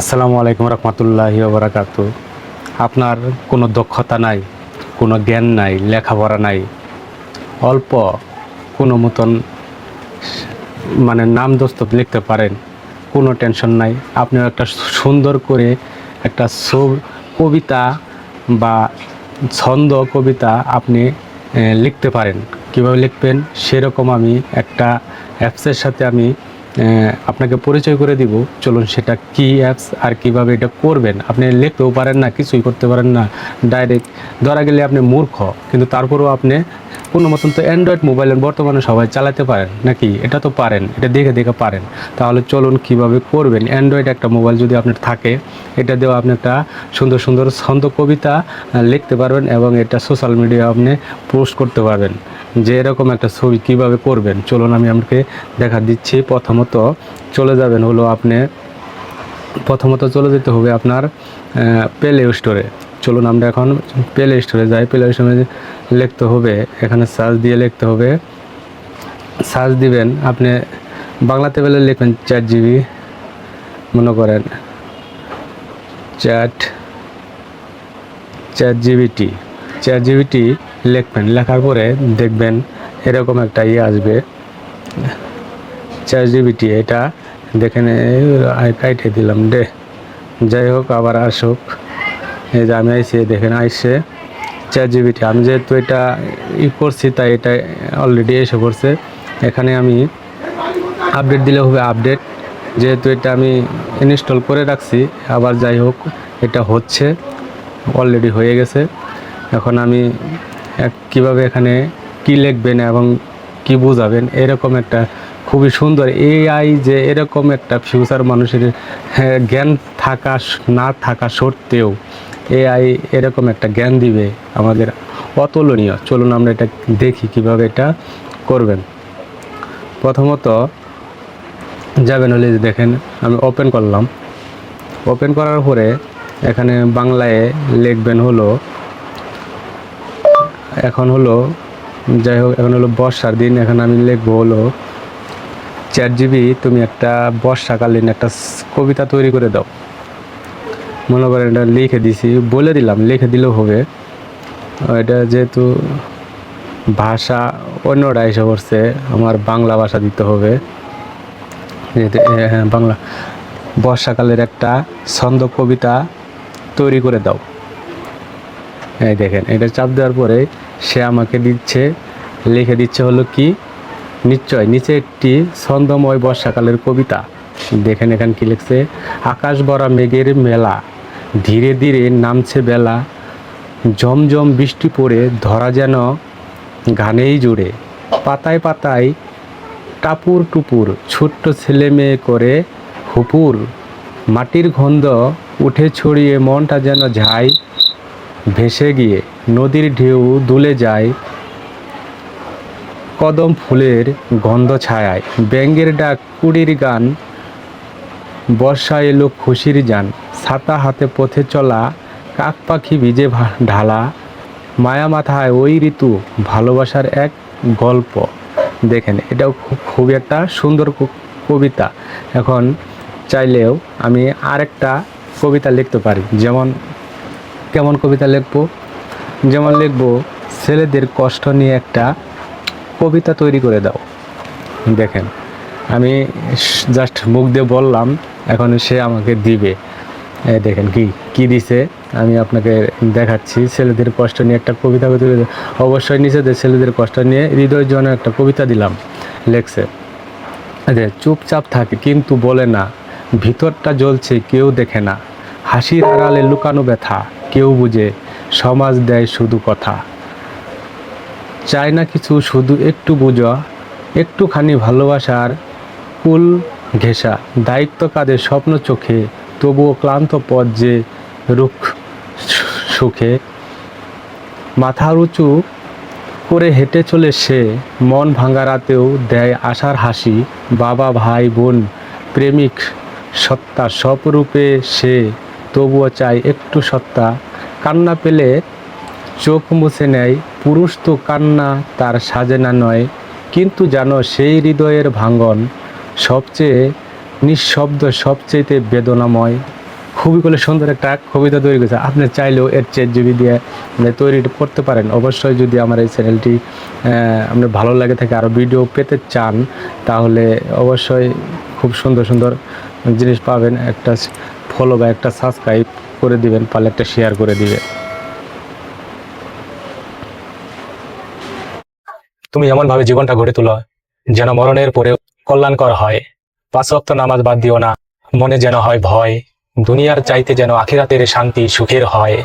আসসালামু আলাইকুম রহমতুল্লাহি বারাকাতু আপনার কোনো দক্ষতা নাই, কোনো জ্ঞান নাই, লেখাপড়া নাই, অল্প কোনো মতন মানে নাম দস্তক লিখতে পারেন, কোনো টেনশন নাই। আপনি একটা সুন্দর করে একটা কবিতা বা ছন্দ, কবিতা আপনি লিখতে পারেন। কীভাবে লিখবেন? সেরকম আমি একটা অ্যাপসের সাথে আমি আপনাকে পরিচয় করে দিব। চলুন সেটা কি অ্যাপস আর কীভাবে এটা করবেন? আপনি লিখতেও পারেন না, কিছুই করতে পারেন না। ডাইরেক্ট ধরা গেলে আপনি মূর্খ, কিন্তু তারপরেও আপনি কোনো মতন তো অ্যান্ড্রয়েড মোবাইলের বর্তমানে সবাই চালাতে পারেন, নাকি? এটা তো পারেন, এটা দেখে দেখে পারেন। তাহলে চলুন কীভাবে করবেন? অ্যান্ড্রয়েড একটা মোবাইল যদি আপনার থাকে, এটা দিয়েও আপনি একটা সুন্দর সুন্দর ছন্দ কবিতা লিখতে পারবেন এবং এটা সোশ্যাল মিডিয়ায় আপনি পোস্ট করতে পারবেন। যে এরকম একটা ছবি কীভাবে করবেন? চলুন আমি আপনাকে দেখা দিচ্ছি। প্রথমত চলে যাবেন হলো আপনি, প্রথমত চলে যেতে হবে আপনার প্লে স্টোরে চলুন আমরা এখন প্লে স্টোরে যাই। প্লে স্টোরে লিখতে হবে, এখানে সার্চ দিয়ে লিখতে হবে। সার্চ দিবেন, আপনি বাংলাতে পেলে লিখবেন চার জিবি মনে করেন chat chat GPT chat GPT লিখবেন। লেখার পরে দেখবেন এরকম একটা ইয়ে আসবে। চ্যাট জিবিটি এটা দেখে কাইটে দিলাম দে। যাই হোক, আবার আসুক। এই যে আমি আইসি দেখেন আইসে। চ্যাট জিবিটি আমি যেহেতু এটা ই করছি, তাই এটা অলরেডি এসে পড়ছে। এখানে আমি আপডেট দিলে হবে আপডেট যেহেতু এটা আমি ইনস্টল করে রাখছি, আবার যাই হোক, এটা হচ্ছে অলরেডি হয়ে গেছে। এখন আমি কীভাবে এখানে কি লিখবেন এবং কি বোঝাবেন এরকম একটা খুবই সুন্দর এআই যে এরকম একটা ফিউচার মানুষের হ্যাঁ, জ্ঞান থাকা না থাকা সত্ত্বেও এআই এরকম একটা জ্ঞান দিবে আমাদের অতুলনীয়। চলুন আমরা এটা দেখি কীভাবে এটা করবেন। প্রথমত যাবেন হলে দেখেন আমি ওপেন করলাম। ওপেন করার পরে এখানে বাংলায় লিখবেন হলো এখন হলো, যাই হোক, এখন হলো বর্ষার দিন, এখন আমি লিখব হলো চার জিবি তুমি একটা বর্ষাকালীন একটা কবিতা তৈরি করে দাও। মনে করেন এটা লিখে দিছি, বলে দিলাম, লিখে দিলেও হবে। এটা যেহেতু ভাষা অন্যরা এসে পড়ছে, আমার বাংলা ভাষা দিতে হবে। যেহেতু হ্যাঁ বাংলা, বর্ষাকালের একটা ছন্দ কবিতা তৈরি করে দাও। এই দেখেন, এটা চাপ দেওয়ার পরে সে আমাকে দিচ্ছে, লিখে দিচ্ছে হলো কি? নিশ্চয়, নিচে একটি ছন্দময় বর্ষাকালের কবিতা। দেখেন এখানে কি লিখছে? আকাশ ভরা মেঘের মেলা, ধীরে ধীরে নামছে বেলা, জমজম বৃষ্টি পড়ে, ধরা যেন গানেই জুড়ে। পাতায় পাতায় টাপুর টুপুর, ছোট্ট ছেলে মেয়ে করে হুপুর। মাটির গন্ধ উঠে ছড়িয়ে মনটা যেন যায় ভেসে গিয়ে নদীর ঢেউ দুলে যায়, কদম ফুলের গন্ধ ছায়ায়। ব্যাঙ্গের ডাক, কুড়ির গান, বর্ষা এলো খুশির যান। ছাতা হাতে পথে চলা, কাক পাখি ভিজে ঢালা। মায়া মাথায় ওই ঋতু, ভালোবাসার এক গল্প। দেখেন, এটাও খুব একটা সুন্দর কবিতা। এখন চাইলেও আমি আরেকটা কবিতা লিখতে পারি। যেমন কেমন কবিতা লিখব? যেমন লিখব, ছেলেদের কষ্ট নিয়ে একটা কবিতা তৈরি করে দাও। দেখেন, আমি জাস্ট মুখ দিয়ে বললাম, এখন সে আমাকে দিবে। দেখেন কি কি দিছে? আমি আপনাকে দেখাচ্ছি, ছেলেদের কষ্ট নিয়ে একটা কবিতা অবশ্যই নিচেদের ছেলেদের কষ্ট নিয়ে হৃদয় জন্য একটা কবিতা দিলাম, লেখছে। আরে চুপচাপ থাকে, কিন্তু বলে না, ভিতরটা জ্বলছে, কেউ দেখে না। হাসির আড়ালে লুকানো ব্যথা কেউ বুঝে, সমাজ দেয় শুধু কথা। চায় না কিছু, শুধু একটু বুঝা, একটুখানি ভালোবাসার কুল ঘেঁষা। দায়িত্ব কাঁধে স্বপ্ন চোখে, তবুও ক্লান্ত পথ যে রুখ সুখে। মাথা উঁচু করে হেঁটে চলে সে, মন ভাঙা রাতেও দেয় আশার হাসি। বাবা, ভাই, বোন, প্রেমিক, সত্তা সব রূপে সে। তবুও চাই একটু সত্তা। কান্না পেলে চোখ মুছে নেয়। পুরুষ তো কান্না, তার সাজে না নয়। কিন্তু জানো সেই হৃদয়ের ভাঙ্গন সবচেয়ে নিঃশব্দ সবচেয়ে বেদনাময়। খুবই করে সুন্দর একটা কবিতা তৈরি করেছে। আপনি চাইলেও এর চেয়ে যদি দিয়ে মানে তৈরি করতে পারেন, অবশ্যই যদি আমার এই চ্যানেলটি আপনার ভালো লাগে থাকে আরও ভিডিও পেতে চান, তাহলে অবশ্যই খুব সুন্দর সুন্দর জিনিস পাবেন। একটা ফলো বা একটা সাবস্ক্রাইব করে দিবেন, পারলে একটা শেয়ার করে দিবেন। তুমি এমন ভাবে জীবনটা গড়ে তোলো যেন মরণের পরে কল্যাণকর হয়। পাঁচ অক্ত নামাজ বাদ দিও না, মনে যেন হয় ভয়। দুনিয়ার চাইতে যেন আখিরাতের শান্তি সুখের হয়।